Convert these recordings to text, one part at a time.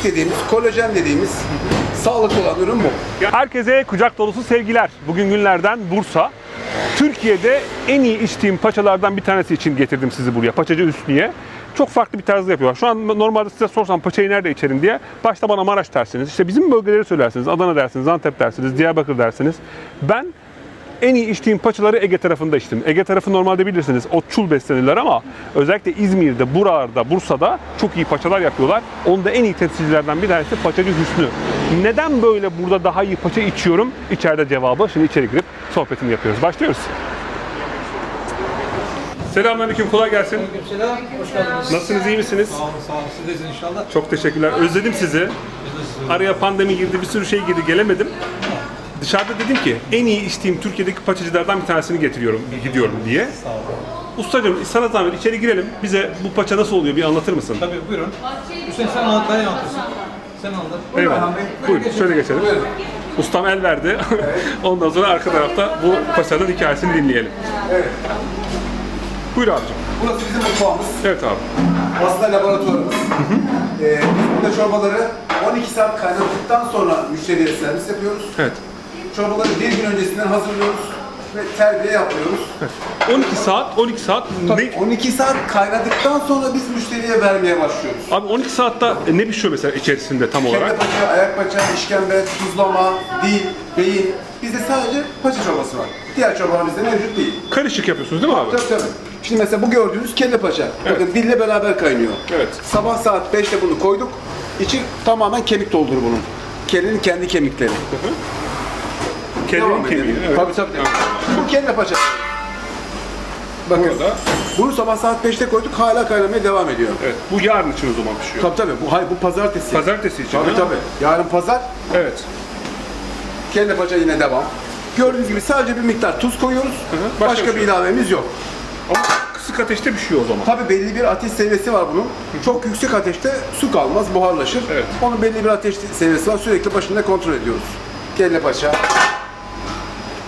ilik dediğimiz, kolajen dediğimiz sağlıklı olan ürün bu. Herkese kucak dolusu sevgiler. Bugün günlerden Bursa. Türkiye'de en iyi içtiğim paçalardan bir tanesi için getirdim sizi buraya. Paçacı Hüsnü'ye. Çok farklı bir tarzda yapıyorlar. Şu an normalde size sorsam paçayı nerede içerim diye başta bana Maraş dersiniz. İşte bizim bölgeleri söylersiniz. Adana dersiniz, Antep dersiniz, Diyarbakır dersiniz. Ben en iyi içtiğim paçaları Ege tarafında içtim. Ege tarafı normalde bilirsiniz otçul beslenirler ama özellikle İzmir'de, buralarda, Bursa'da çok iyi paçalar yapıyorlar. Onda en iyi temsilcilerden bir tanesi Paçacı Hüsnü. Neden böyle burada daha iyi paça içiyorum? İçeride cevabı. Şimdi içeri girip sohbetini yapıyoruz. Başlıyoruz. Selamünaleyküm, kolay gelsin. Selam, hoş geldiniz. Nasılsınız, iyi misiniz? Sağ olun, sağ olun. Siz de iyisiniz inşallah. Çok teşekkürler. Özledim sizi Araya pandemi girdi, bir sürü şey girdi, gelemedim. Dışarıda dedim ki en iyi içtiğim Türkiye'deki paçacılardan bir tanesini getiriyorum, gidiyorum diye. Sağ olun. Ustacığım sana zahmet içeri girelim. Bize bu paça nasıl oluyor bir anlatır mısın? Tabii buyurun. Hüseyin sen anlat, ben anlatırsın. Sen anlat. Eyvallah. Buyurun şöyle geçelim. Ustam el verdi. Ondan sonra arka tarafta bu paçanın hikayesini dinleyelim. Evet. Buyur abicim. Burası bizim mutfağımız. Evet abi. Aslında laboratuvarımız. Ee, biz burada çorbaları 12 saat kaynattıktan sonra müşteriye servis yapıyoruz. Evet. Çorbaları bir gün öncesinden hazırlıyoruz ve terbiye yapıyoruz. 12 saat, 12 saat Tabii ne? 12 saat kaynadıktan sonra biz müşteriye vermeye başlıyoruz. Abi 12 saatte ne pişiyor mesela içerisinde tam Kelle olarak? paça, ayak paça, işkembe, tuzlama, dil, beyin. Bizde sadece paça çorbası var. Diğer çorbalar bizde mevcut değil. Karışık yapıyorsunuz değil mi abi? Tabii tabii. Şimdi mesela bu gördüğünüz kelle paça. Bakın dille beraber kaynıyor. Evet. Sabah saat 5'te bunu koyduk. İçi tamamen kemik dolduru bunun. Kellenin kendi kemikleri. Devam kemiği. Evet. Tabii tabii. Bu kelle paça. Bakın. Burada. Bunu sabah saat 5'te koyduk hala kaynamaya devam ediyor. Evet. Bu yarın için o zaman pişiyor. Tabii tabii. Bu, hayır, bu pazartesi. Pazartesi için. Tabii ha? tabii. Yarın pazar Evet. kelle paça yine devam. Gördüğünüz gibi sadece bir miktar tuz koyuyoruz. hı. Başka, Başka bir şey ilavemiz yok. Ama kısık ateşte pişiyor o zaman. Tabii belli bir ateş seviyesi var bunun. Çok yüksek ateşte su kalmaz, buharlaşır. Evet. Onun belli bir ateş seviyesi var. Sürekli başında kontrol ediyoruz. Kelle paça.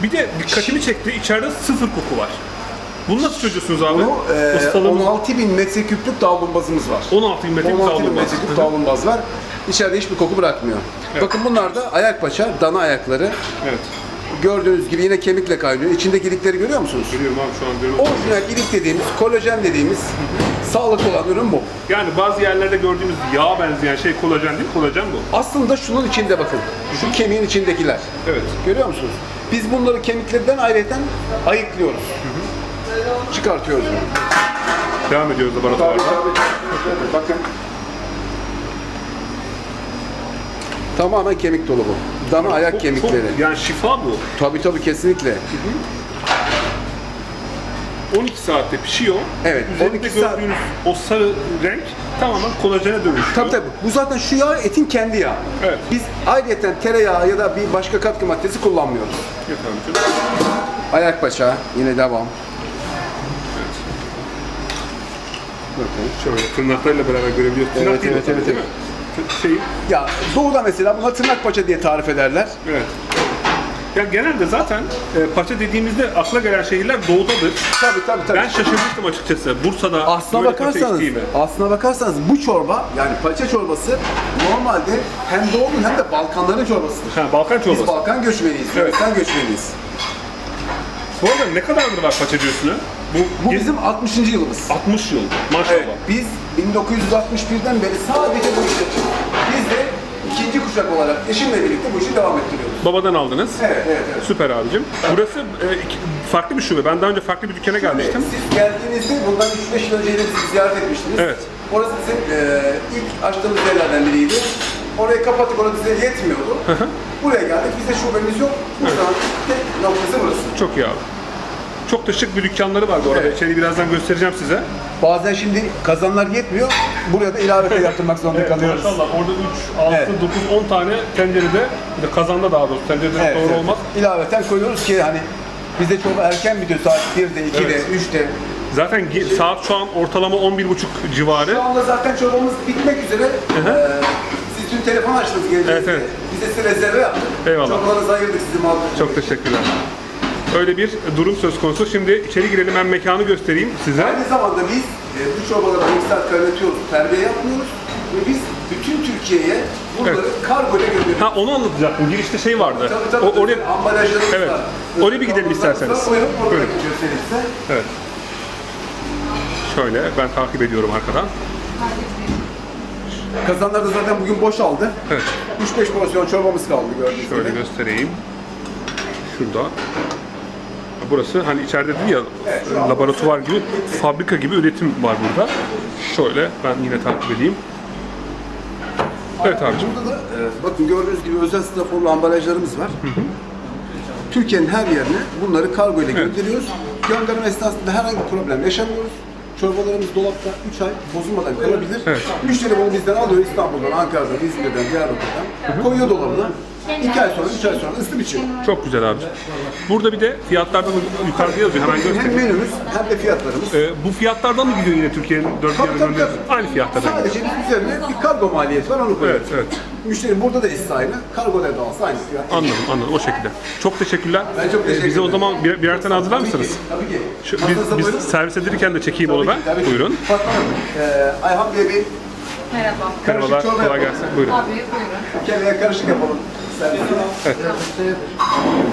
Bir de dikkatimi çekti. içeride sıfır koku var. Bunu nasıl çözüyorsunuz abi? Bunu e, Ustalığımız 16 bin metreküplük davlumbazımız var. 16 bin metre 16 bin metreküp davlumbaz var. İçeride hiçbir koku bırakmıyor. Bakın bunlar da ayak paça, dana ayakları. Evet. Gördüğünüz gibi yine kemikle kaynıyor. İçindeki ilikleri görüyor musunuz? Görüyorum abi şu an görüyorum. Orijinal ilik dediğimiz, kolajen dediğimiz sağlıklı olan ürün bu. Yani bazı yerlerde gördüğümüz yağa benzeyen şey kolajen değil, kolajen bu. Aslında şunun içinde bakın. Şu kemiğin içindekiler. Evet. Görüyor musunuz? Biz bunları kemiklerden ayrıca ayıklıyoruz. Çıkartıyoruz bunu. Devam ediyoruz laboratuvarda. tabii, tabii. Bakın. Tamamen kemik dolu bu. Dana ayak Çok- kemikleri. çok- yani şifa bu. Tabii tabii kesinlikle. 12 saatte pişiyor. Evet, Üzerinde 12 saat- gördüğünüz o sarı renk tamamen kolajene dönüşüyor. Tabii tabii. Bu zaten şu yağ etin kendi yağı. Evet. Biz ayrıca tereyağı ya da bir başka katkı maddesi kullanmıyoruz. Abicim. Ayak paça yine devam. Evet. Bakın. Şöyle tırnaklarıyla beraber görebiliyoruz. Tırnak Evet, değil evet, tabii, evet, değil mi? T- Şey, Ya doğuda mesela buna tırnak paça diye tarif ederler. evet. Ya genelde zaten e, paça dediğimizde akla gelen şehirler doğudadır. Tabii tabii tabii. Ben şaşırmıştım açıkçası. Bursa'da Aslına böyle paça bakarsanız, içtiğime. aslına bakarsanız bu çorba yani paça çorbası normalde hem Doğu'nun hem de Balkanların çorbasıdır. Ha, Balkan Biz çorbası. Balkan göçmeniyiz, Evet. Yunanistan göçmeniyiz. Bu arada ne kadardır var paça diyorsun? Bu, Bu ge- bizim 60. yılımız. 60 yıl. Maşallah. Evet, biz 1961'den beri sadece bu işi yapıyoruz. Biz de ikinci kuşak olarak eşimle birlikte bu işi devam ettiriyoruz. Babadan aldınız. Evet, evet, evet. Süper abicim. Burası e, iki- farklı bir şube. Ben daha önce farklı bir dükkana gelmiştim. Siz geldiğinizde bundan 3-5 yıl önce bizi ziyaret etmiştiniz. Evet. Orası bizim e, ilk açtığımız yerlerden biriydi. Orayı kapattık, orası bize yetmiyordu. Buraya geldik, bizde şubemiz yok. Bursa'nın tek noktası burası. Çok iyi abi. Çok da şık bir dükkanları var bu arada. Evet. İçeriği birazdan göstereceğim size. Bazen şimdi kazanlar yetmiyor, buraya da ilave yaptırmak zorunda kalıyoruz. Maşallah orada 3, 6, Evet. 9, 10 tane tencerede, bir de kazanda daha doğrusu tencerede Evet, doğru evet. olmaz. İlaveten koyuyoruz ki hani bizde çorba erken bitiyor saat 1'de, 2'de, Evet. 3'te. Zaten ge- saat şu an ortalama 11.30 civarı. Şu anda zaten çorbamız bitmek üzere. Ee, siz dün telefon açtınız geldiğinizde. Evet, evet. Biz de size rezerve yaptık. Eyvallah. Çorbalarınızı ayırdık sizi mağdur. Çok teşekkürler. Öyle bir durum söz konusu. Şimdi içeri girelim ben mekanı göstereyim size. Aynı zamanda biz e, bu çorbaları 12 saat kaynatıyoruz, terbiye yapmıyoruz. Ve biz bütün Türkiye'ye bunları kargo ile gönderiyoruz. Ha onu anlatacaktım. Girişte şey vardı. Tabii tabii. O, oraya ambalajlarımız Evet. var. Oraya bir gidelim isterseniz. Buyurun, orada Buyurun. göstereyim size. Evet. Şöyle ben takip ediyorum arkadan. Kazanlar da zaten bugün boşaldı. Evet. 3-5 porsiyon çorbamız kaldı gördüğünüz Şöyle gibi. göstereyim. Şurada. Burası hani içeride değil ya laboratuvar gibi, fabrika gibi üretim var burada. Şöyle ben yine takip edeyim. Evet abicim. Burada da e, bakın gördüğünüz gibi özel straforlu ambalajlarımız var. Türkiye'nin her yerine bunları kargo ile gönderiyoruz. Gönderme esnasında herhangi bir problem yaşamıyoruz. Çorbalarımız dolapta 3 ay bozulmadan kalabilir. Evet. Müşteri bunu bizden alıyor İstanbul'dan, Ankara'dan, İzmir'den, Diyarbakır'dan. Koyuyor dolabına. 2 ay sonra, 3 ay sonra ısıtıp içiyor. Çok güzel abi. Burada bir de fiyatlardan yukarıda yazıyor. Hemen Hem göstereyim. menümüz hem de fiyatlarımız. Ee, bu fiyatlardan mı gidiyor yine Türkiye'nin dört Tabii, yerine tabii, gönderiyorsun? tabii. Aynı fiyatlardan gidiyor. Sadece biz üzerine bir kargo maliyeti var onu Evet, koyuyoruz. evet. Müşteri burada da hisse aynı, kargoda da alsa aynı fiyat. Anladım, anladım. O şekilde. Çok teşekkürler. Ben çok teşekkür Ee, Bize o ederim. zaman bir, birer tane hazırlar Tabii ki, mısınız? Tabii ki. Şu, Masanıza biz, buyurun. biz servis edilirken de çekeyim onu ben. Tabii ki, tabii. Buyurun. Fatma Hanım, e, Ayhan Bey bir Merhaba. Merhabalar, karışık çorba kolay yapalım. gelsin. Buyurun. Abi buyurun. Kendine karışık yapalım.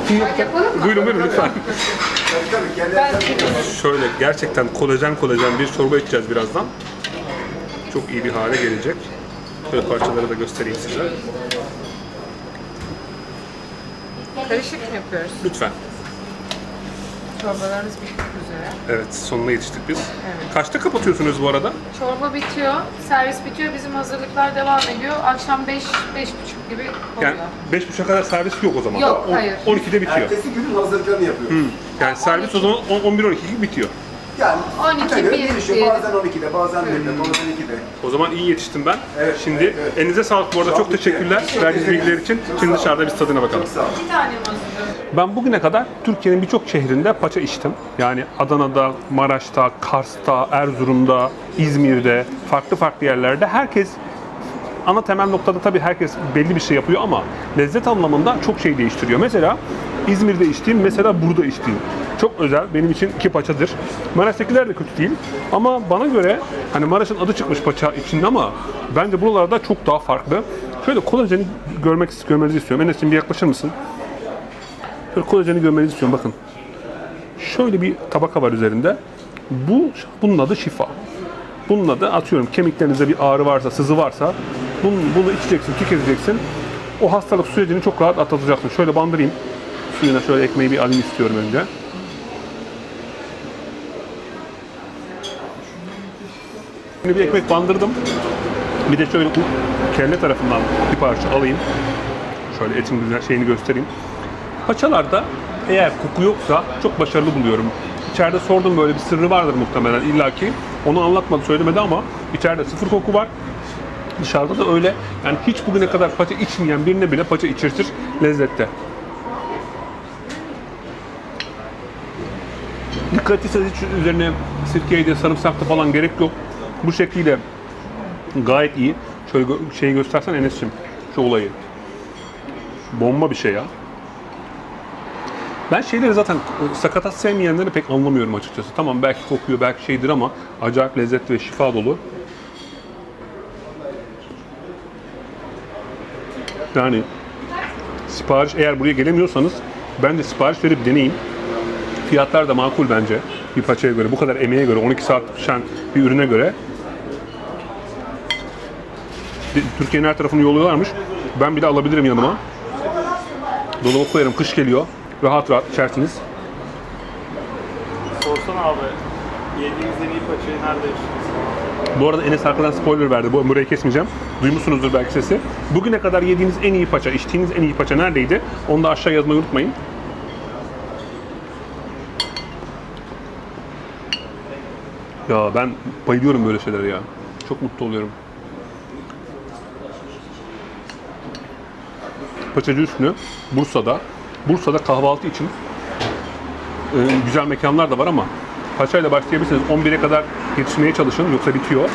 Mı? Buyurun buyurun lütfen. Şöyle gerçekten kolajen kolajen bir çorba içeceğiz birazdan. Çok iyi bir hale gelecek. Şöyle parçaları da göstereyim size. karışık mı yapıyoruz? Lütfen. Çorbalarımız bitmek üzere. Evet sonuna yetiştik biz. Evet. Kaçta kapatıyorsunuz bu arada? Çorba bitiyor, servis bitiyor, bizim hazırlıklar devam ediyor. Akşam 5 beş buçuk gibi oluyor. Yani 5.30'a kadar servis yok o zaman. Yok, hayır. 12'de bitiyor. Ertesi günün hazırlıklarını yapıyoruz. Yani servis o zaman 11-12 gibi bitiyor. Yani 12, buna göre bir değişiyor. diyelim. Bazen 12'de, bazen 1'de, bazen 2'de. O zaman iyi yetiştim ben. Evet, Şimdi evet, evet. elinize sağlık bu arada. Çok teşekkürler verdiğiniz bilgiler için. Şimdi dışarıda biz tadına bakalım. Sağ olun. Bir tane? Ben bugüne kadar Türkiye'nin birçok şehrinde paça içtim. Yani Adana'da, Maraş'ta, Kars'ta, Erzurum'da, İzmir'de, farklı farklı yerlerde herkes ana temel noktada tabii herkes belli bir şey yapıyor ama lezzet anlamında çok şey değiştiriyor. Mesela İzmir'de içtiğim, mesela burada içtiğim. Çok özel, benim için iki paçadır. Maraş'takiler de kötü değil ama bana göre hani Maraş'ın adı çıkmış paça için ama bence buralarda çok daha farklı. Şöyle kolajeni görmek görmenizi istiyorum. Enes'cim bir yaklaşır mısın? Şöyle kolajeni görmenizi istiyorum bakın. Şöyle bir tabaka var üzerinde. Bu bunun adı şifa. Bunun adı atıyorum kemiklerinizde bir ağrı varsa, sızı varsa bunu, bunu içeceksin, tüketeceksin. O hastalık sürecini çok rahat atlatacaksın. Şöyle bandırayım. Suyuna şöyle ekmeği bir alayım istiyorum önce. Şimdi bir ekmek bandırdım. Bir de şöyle kelle tarafından bir parça alayım. Şöyle etin güzel şeyini göstereyim. Paçalarda eğer koku yoksa çok başarılı buluyorum. İçeride sordum böyle bir sırrı vardır muhtemelen illaki. Onu anlatmadı söylemedi ama içeride sıfır koku var. Dışarıda da öyle. Yani hiç bugüne kadar paça içmeyen birine bile paça içirtir lezzette. Dikkat etseniz hiç üzerine sirkeydi, sarımsaklı falan gerek yok. Bu şekliyle gayet iyi. Şöyle gö- şeyi göstersen Enes'cim şu olayı. Bomba bir şey ya. Ben şeyleri zaten sakatat sevmeyenleri pek anlamıyorum açıkçası. Tamam belki kokuyor, belki şeydir ama acayip lezzetli ve şifa dolu. Yani sipariş eğer buraya gelemiyorsanız bence sipariş verip deneyin. Fiyatlar da makul bence bir paçaya göre. Bu kadar emeğe göre, 12 saat pişen bir ürüne göre. De- Türkiye'nin her tarafını yolluyorlarmış. Ben bile alabilirim yanıma. Dolaba koyarım, kış geliyor. Rahat rahat içersiniz. Sorsana abi. Yediğiniz en iyi paçayı nerede içtiniz? Bu arada Enes arkadan spoiler verdi. Bu burayı kesmeyeceğim. Duymuşsunuzdur belki sesi. Bugüne kadar yediğiniz en iyi paça, içtiğiniz en iyi paça neredeydi? Onu da aşağı yazmayı unutmayın. Ya ben bayılıyorum böyle şeylere ya. Çok mutlu oluyorum. Paçacı Üstünü Bursa'da. Bursa'da kahvaltı için e, güzel mekanlar da var ama paçayla başlayabilirsiniz. 11'e kadar yetişmeye çalışın yoksa bitiyor.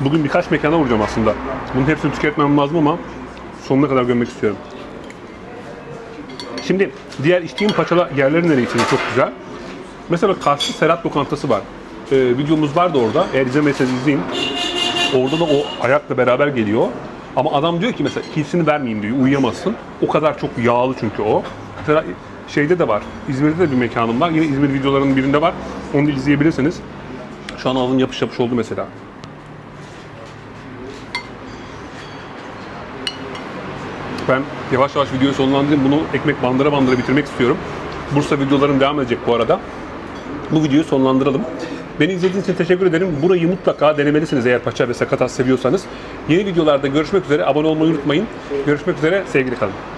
Bugün birkaç mekana vuracağım aslında. Bunun hepsini tüketmem lazım ama sonuna kadar gömmek istiyorum. Şimdi diğer içtiğim paçalar yerleri içtiğim çok güzel. Mesela Kars'ta Serhat lokantası var. e, videomuz vardı orada. Eğer izlemediyseniz izleyin. Orada da o ayakla beraber geliyor. Ama adam diyor ki mesela kilsini vermeyeyim diyor, uyuyamazsın. O kadar çok yağlı çünkü o. Mesela şeyde de var, İzmir'de de bir mekanım var. Yine İzmir videolarının birinde var. Onu da izleyebilirsiniz. Şu an alın yapış yapış oldu mesela. Ben yavaş yavaş videoyu sonlandırayım. Bunu ekmek bandıra bandıra bitirmek istiyorum. Bursa videolarım devam edecek bu arada. Bu videoyu sonlandıralım. Beni izlediğiniz için teşekkür ederim. Burayı mutlaka denemelisiniz eğer paça ve sakatat seviyorsanız. Yeni videolarda görüşmek üzere. Abone olmayı unutmayın. Görüşmek üzere. Sevgili kalın.